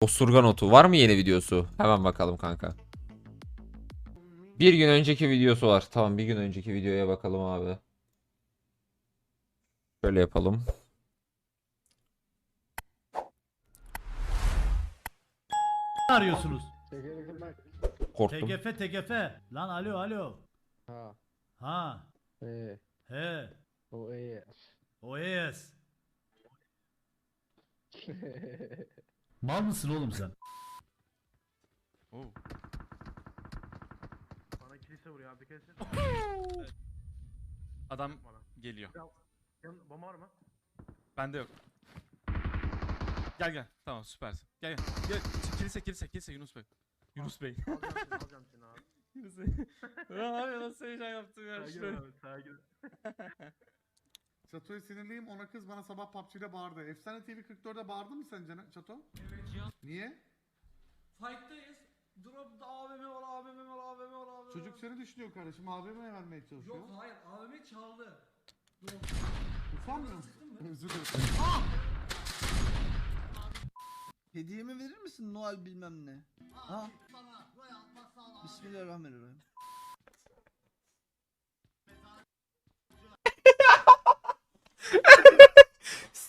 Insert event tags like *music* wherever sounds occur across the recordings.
Osurgan otu. Var mı yeni videosu? Hemen bakalım kanka. Bir gün önceki videosu var. Tamam bir gün önceki videoya bakalım abi. Şöyle yapalım. Ne arıyorsunuz? Korktum. TGF TGF. Lan alo alo. Ha, Ha. e, He. o, e. O yes. *laughs* Mal mısın oğlum sen? Bana kilise vuruyor abi *laughs* etsin. Adam geliyor. Yanında bomba var mı? Bende yok. Gel gel. Tamam süpersin. Gel gel. Gel. Ç- Kilise kilise kilise Yunus Bey. Yunus Bey. Alacağım seni alacağım seni abi. Yunus Bey. *laughs* Ya abi nasıl heyecan yaptım ya. Şöyle. abi sakin ol. Çato'ya sinirliyim. Ona kız bana sabah PUBG'de bağırdı. Efsane TV 44'de bağırdı mı sence Çato? Evet Cihan. Niye? Fight'tayız. Drop'ta AVM var, AVM var, AVM var, AVM Çocuk seni düşünüyor kardeşim. AVM'ye vermeye çalışıyor. Yok hayır, AVM çaldı. Drop. Utanmıyor musun? Özür dilerim. Hediyemi verir misin Noel bilmem ne? Ha? Bismillahirrahmanirrahim.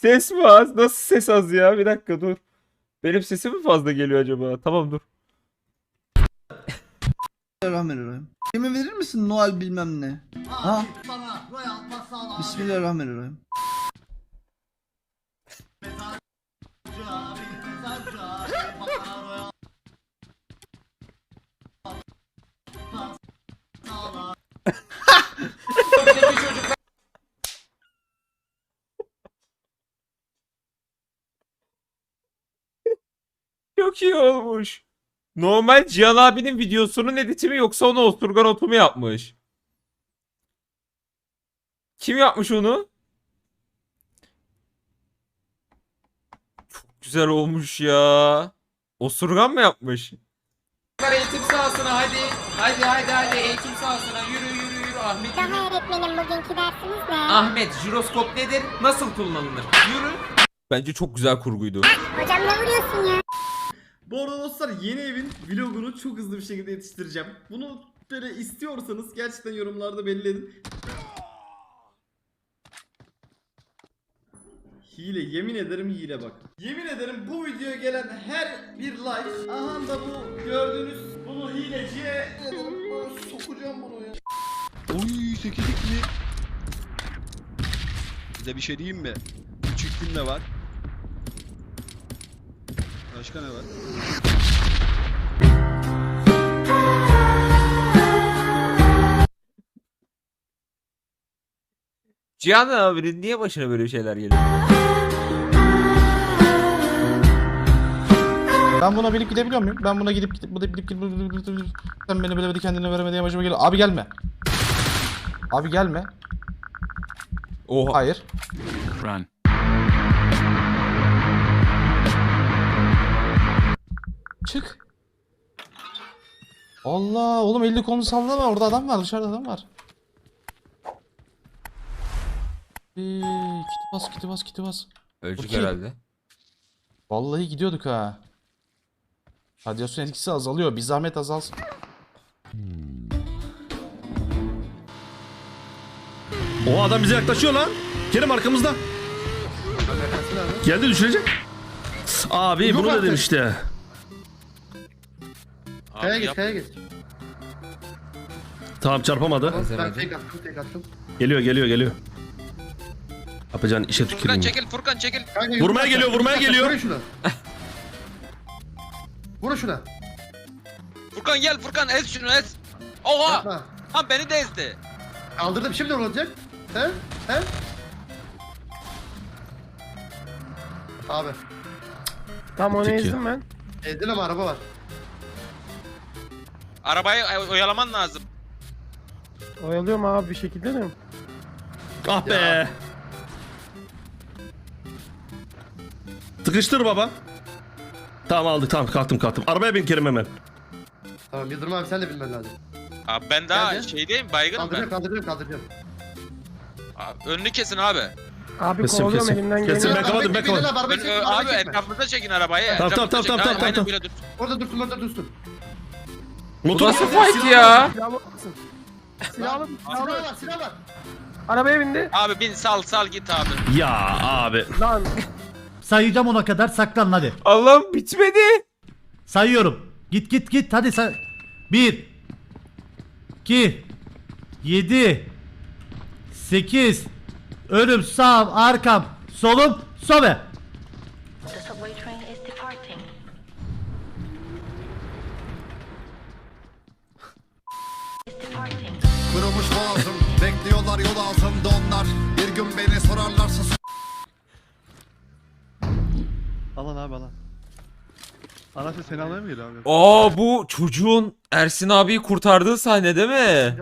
Ses mi az? Nasıl ses az ya? Bir dakika dur. Benim sesim mi fazla geliyor acaba? Tamam dur. Bismillahirrahmanirrahim. Hediyemi verir misin Noel bilmem ne? Ha? Bismillahirrahmanirrahim. Çok iyi olmuş. Normal Cihan abinin videosunun editi mi yoksa onu osurgan otu mu yapmış? Kim yapmış onu? Çok güzel olmuş ya. Osurgan mı yapmış? Eğitim sahasına hadi. Hadi hadi hadi eğitim sahasına yürü yürü yürü Ahmet. yürü. Daha öğretmenim bugünkü dersimiz ne? Ahmet jiroskop nedir? Nasıl kullanılır? Yürü. Bence çok güzel kurguydu. Hocam ne vuruyorsun ya? Bu arada dostlar yeni evin vlogunu çok hızlı bir şekilde yetiştireceğim. Bunu böyle istiyorsanız gerçekten yorumlarda belli edin. Hile yemin ederim hile bak. Yemin ederim bu videoya gelen her bir like aha da bu gördüğünüz bunu hileciye sokacağım bunu ya. Oy sekizlik mi? Size bir şey diyeyim mi? Üç iklim de var. Başka ne var? Cihan abinin niye başına böyle şeyler geliyor? Ben buna binip gidebiliyor muyum? Ben buna gidip gidip bu da gidip gidip gidip gidip sen beni böyle bir kendine veremediğin başıma geliyor. Abi gelme. Abi gelme. Oha. Hayır. Run. Çık. Allah oğlum elini kolunu sallama orada adam var dışarıda adam var. Eee, kiti bas kiti bas kiti bas. Ölecek Bakayım. herhalde. Vallahi gidiyorduk ha. Radyasyon etkisi azalıyor. Bir zahmet azalsın. O adam bize yaklaşıyor lan. Kerim arkamızda. Geldi düşürecek. Abi bunu dedim işte. Kaya geç kaya geç. Tamam çarpamadı. Ben Ezemedi. tek attım tek attım. Geliyor geliyor geliyor. Yapacağın işe Furkan tüküreyim. çekil Furkan çekil. Kanka, Vurmaya geliyor, vurmaya geliyor. Vurun şuna. Vurun şuna. Furkan gel Furkan ez şunu ez. Oha! Yapma. Ha beni de ezdi. Kaldırdım şimdi ne olacak? He? He? Abi. Tam onu Tek ya. ezdim ben. Ezdin ama araba var. Arabayı oyalaman lazım. Oyalıyorum abi bir şekilde de. Ah be. Sıkıştır baba. Tamam aldık tamam kalktım kalktım. Arabaya bin Kerim hemen. Tamam Yıldırım abi sen de bilmen lazım. Abi ben daha Nerede? şeydeyim baygınım Kaldıracağım ben. kaldıracağım kaldıracağım. Abi, önünü kesin abi. Abi Kesin kovalıyorum kesin. elimden Kesin geleni. ben ben kapattım. Araba çekme, araba Abi çekme. etrafımıza çekin arabayı. Tamam, tamam, Etrafımıza tamam, çekin. tamam, Aynen tamam. böyle dur. Orada dursun orada dursun. Bu Motor nasıl fight ya? Silahlı mısın? Silahlı Silah silahlı. var silah var. Arabaya bindi. Abi bin sal sal git abi. Ya abi. Lan. Sayacağım ona kadar saklan hadi. Allah'ım bitmedi. Sayıyorum. Git git git hadi say. 1 2 7 8 Önüm, sağım, arkam, solum, sobe. Boğazım. Bekliyorlar yol altında onlar. Bir gün beni sorarlarsa Alan abi alan. Anası seni almaya mı geliyor abi? Aa bu çocuğun Ersin abiyi kurtardığı sahne değil mi?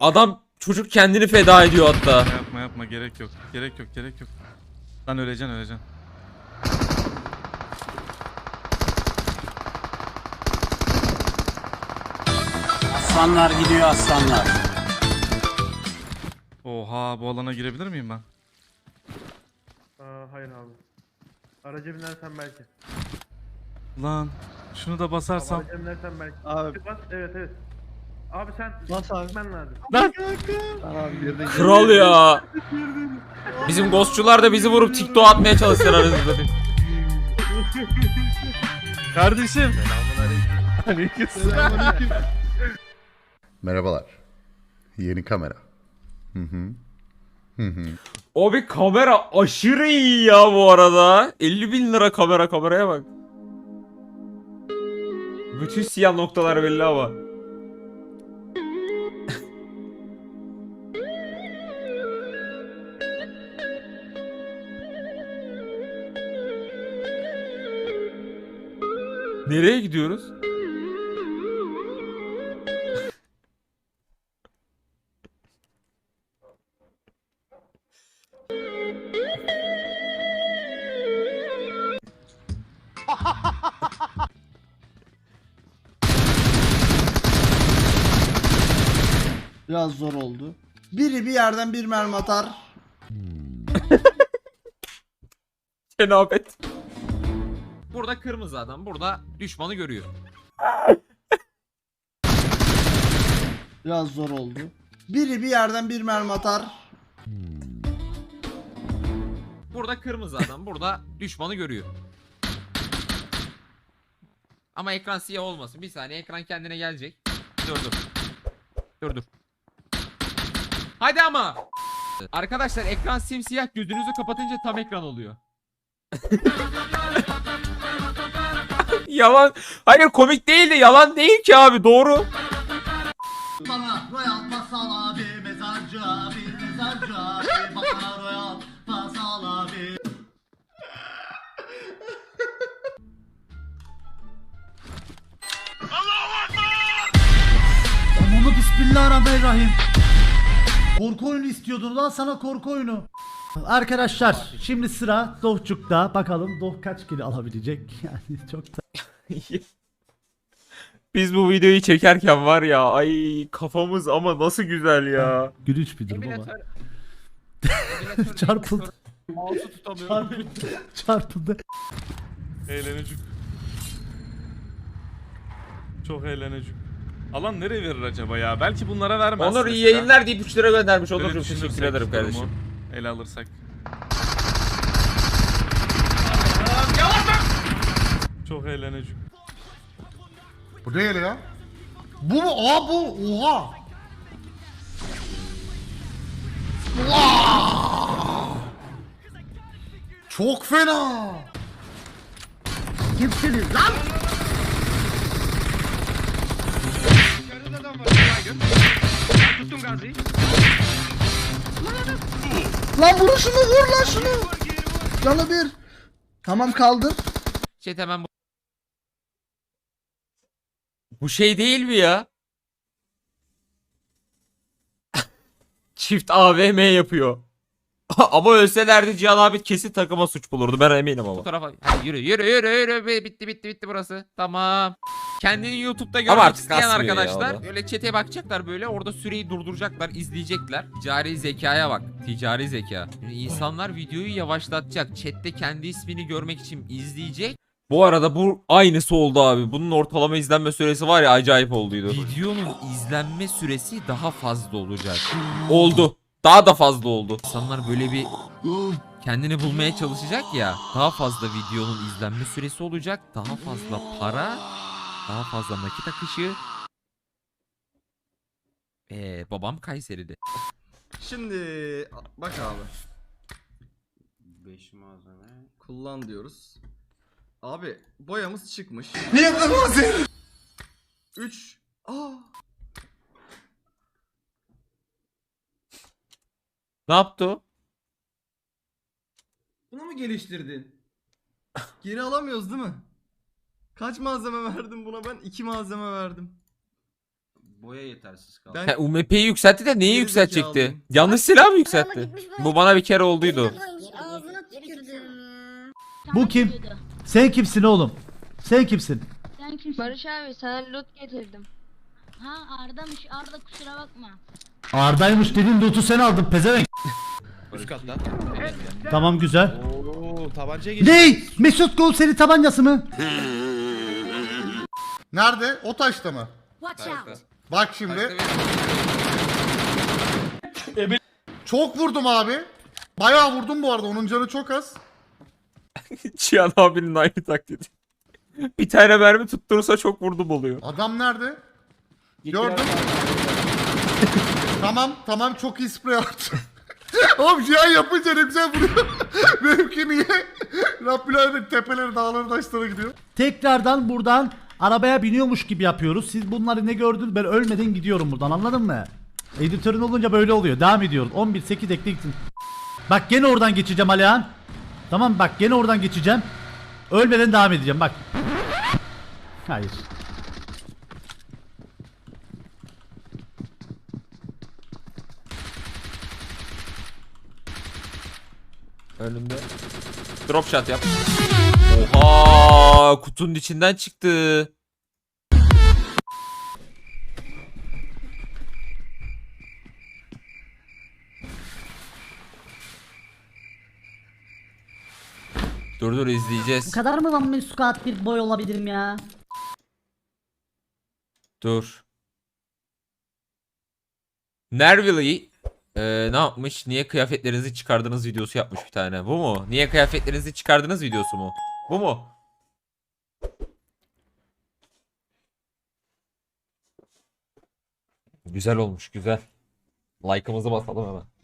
Adam çocuk kendini feda ediyor hatta. Yapma yapma gerek yok. Gerek yok gerek yok. Lan öleceksin öleceksin. Aslanlar gidiyor aslanlar. Oha bu alana girebilir miyim ben? hayır abi. Araca binersen belki. Lan şunu da basarsam. Araca binersen belki. Abi Bas evet evet. Abi sen bas abi. gitmen lazım. Birden Kral ya. Bizim ghostçular da bizi vurup TikTok atmaya çalışsın aranızda. *laughs* Kardeşim. Merhabalar. Yeni kamera. Hı hı. Hı hı. O bir kamera aşırı iyi ya bu arada. 50 bin lira kamera kameraya bak. Bütün siyah noktalar belli ama. *laughs* Nereye gidiyoruz? Biraz zor oldu. Biri bir yerden bir mermi atar. *laughs* Cenabet. Burada kırmızı adam, burada düşmanı görüyor. Biraz zor oldu. Biri bir yerden bir mermi atar. Burada kırmızı adam, burada düşmanı görüyor. Ama ekran siyah olmasın. Bir saniye ekran kendine gelecek. Dur dur. Dur dur. Hadi ama. Arkadaşlar ekran simsiyah gözünüzü kapatınca tam ekran oluyor. *laughs* yalan. Hayır komik değil de yalan değil ki abi doğru. Bana royal pasal abi mezarcı abi mezarcı abi bana royal pasal abi. Onu bismillahirrahmanirrahim. Korku oyunu istiyordun lan sana korku oyunu. Arkadaşlar şimdi sıra Dohçuk'ta. Bakalım Doh kaç kilo alabilecek. *laughs* Yani çok da... Biz bu videoyu çekerken var ya ay kafamız ama nasıl güzel ya. Gülünç bir durum ama. *laughs* Çarpıldı. Çarpıldı. Çarpıldı. Eğlenecek. Çok eğlenecek. Alan nereye verir acaba ya? Belki bunlara vermez. Onur iyi yayınlar deyip 3 lira göndermiş Onurcuğum teşekkür ederim kardeşim. Ele alırsak. Çok eğlenecek. Bu değil ya. Bu mu? Aa bu. Oha. Vaa! Çok fena. Kimsiniz lan? Lan vur şunu vur lan şunu. Canı bir. Tamam kaldır. Chat hemen bu... Bu şey değil mi ya? *laughs* Çift AVM yapıyor. *laughs* ama ölselerdi Cihan abi kesin takıma suç bulurdu ben eminim ama. Bu tarafa Hadi yürü yürü yürü yürü bitti bitti bitti burası. Tamam. Kendini YouTube'da görmek artık isteyen kasmıyor ya arkadaşlar o da. böyle çete bakacaklar böyle orada süreyi durduracaklar, izleyecekler. Ticari zekaya bak. Ticari zeka. Yani insanlar videoyu yavaşlatacak. Chat'te kendi ismini görmek için izleyecek. Bu arada bu aynısı oldu abi. Bunun ortalama izlenme süresi var ya acayip olduydu. Videonun izlenme süresi daha fazla olacak. Oldu. Daha da fazla oldu. İnsanlar böyle bir kendini bulmaya çalışacak ya. Daha fazla videonun izlenme süresi olacak. Daha fazla para, daha fazla nakit akışı. Ee, babam Kayseri'de. Şimdi bak abi. 5 malzeme. Kullan diyoruz. Abi boyamız çıkmış. Niye malzeme? 3 Aa. Ne yaptı o? Bunu mu geliştirdin? Geri alamıyoruz değil mi? Kaç malzeme verdim buna ben? 2 malzeme verdim. Boya yetersiz kaldı. Ha, UMP'yi yükseltti de neyi Geri yükseltecekti? Yanlış silah mı yükseltti? Bu bana bir kere olduydu. Ağzına tükürdüm. Bu kim? Sen kimsin oğlum? Sen kimsin? Sen kimsin? Barış abi sana loot getirdim. Ha Arda'mış Arda kusura bakma. Arda'ymış dedin loot'u sen aldın pezevenk. Üst katta. Tamam güzel. Oo tabancaya geç. Ney? Mesut Gol seni tabancası mı? Nerede? O taşta mı? Watch out. Bak şimdi. Çok vurdum abi. Bayağı vurdum bu arada. Onun canı çok az. *laughs* Cihan abinin aynı taklidi. bir tane mermi tutturursa çok vurdum oluyor. Adam nerede? Gördüm. *laughs* tamam tamam çok iyi sprey attı. *laughs* Oğlum Cihan yapınca ne güzel vuruyor. *laughs* Benimki niye? Rabbil Alemin tepeleri dağları taşlara gidiyor. Tekrardan buradan arabaya biniyormuş gibi yapıyoruz. Siz bunları ne gördünüz? Ben ölmeden gidiyorum buradan anladın mı? Editörün olunca böyle oluyor. Devam ediyoruz. 11 8 ekleyin. Bak gene oradan geçeceğim Alihan. Tamam bak gene oradan geçeceğim. Ölmeden devam edeceğim bak. Hayır. Önümde. Drop shot yap. Oha! Kutunun içinden çıktı. Dur dur izleyeceğiz. kadar mı ben squat bir boy olabilirim ya? Dur. Nervili eee, ne yapmış? Niye kıyafetlerinizi çıkardınız videosu yapmış bir tane. Bu mu? Niye kıyafetlerinizi çıkardınız videosu mu? Bu mu? Güzel olmuş güzel. Like'ımızı basalım hemen.